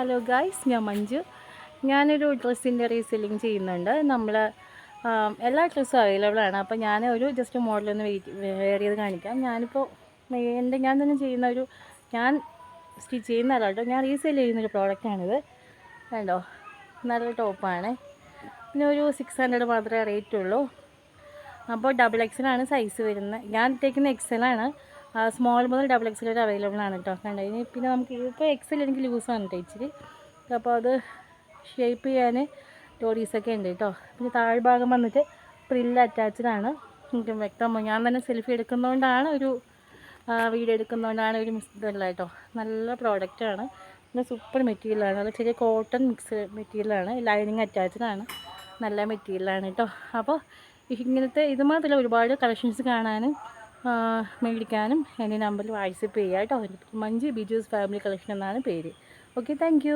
Hello guys ഞാൻ മഞ്ജു. ഞാനൊരു ഡ്രസ്സിന്റെ റീസെല്ലിങ് ചെയ്യുന്നുണ്ട്. നമ്മൾ എല്ലാ ഡ്രസ്സും അവൈലബിൾ ആണ്. അപ്പോൾ ഞാൻ ഒരു ജസ്റ്റ് മോഡലൊന്ന് വെയർ ചെയ്ത് കാണിക്കാം. ഞാനിപ്പോൾ എന്റെ ഞാൻ തന്നെ ചെയ്യുന്ന ഒരു ഞാൻ സ്റ്റിച്ച് ചെയ്യുന്ന കേട്ടോ ഞാൻ റീസെയിൽ ചെയ്യുന്നൊരു പ്രോഡക്റ്റാണിത് കണ്ടോ? നല്ല ടോപ്പാണ് പിന്നെ ഒരു സിക്സ് ഹൺഡ്രഡ് മാത്രമേ റേറ്റ് ഉള്ളൂ. അപ്പോൾ ഡബിൾ എക്സലാണ് സൈസ് വരുന്നത്. ഞാൻ ഇട്ടേക്കുന്ന എക്സലാണ് സ്മോൾ മുതൽ ഡബിൾ എക്സൽ വരെ അവൈലബിൾ ആണ് കേട്ടോ കണ്ടോ? ഇനി പിന്നെ നമുക്ക് ഇപ്പോൾ എക്സൽ എനിക്ക് ലൂസാണ് കേട്ടോ ഇച്ചിരി. അപ്പോൾ അത് ഷേപ്പ് ചെയ്യാൻ ടോഡീസൊക്കെ ഉണ്ട് കേട്ടോ പിന്നെ താഴ്ഭാഗം വന്നിട്ട് പ്രില്ല് അറ്റാച്ച്ഡ് ആണ്. എനിക്ക് വ്യക്തമോ ഞാൻ തന്നെ സെൽഫി എടുക്കുന്നതുകൊണ്ടാണ് ഒരു വീഡിയോ എടുക്കുന്നതുകൊണ്ടാണ് ഒരു മിസ് ഇതല്ല കേട്ടോ നല്ല പ്രോഡക്റ്റാണ് പിന്നെ സൂപ്പർ മെറ്റീരിയലാണ് അത് ചെറിയ കോട്ടൺ മിക്സ് മെറ്റീരിയലാണ് ലൈനിങ് അറ്റാച്ച്ഡ് ആണ്. നല്ല മെറ്റീരിയലാണ് കേട്ടോ അപ്പോൾ ഇങ്ങനത്തെ ഇത് മാത്രമല്ല ഒരുപാട് കളക്ഷൻസ് കാണാനും മേടിക്കാനും എന്റെ നമ്പറിൽ വാട്സപ്പ് ചെയ്യാം കേട്ടോ. മഞ്ജു ബിജുസ് ഫാമിലി കളക്ഷൻ എന്നാണ് പേര്. Okay thank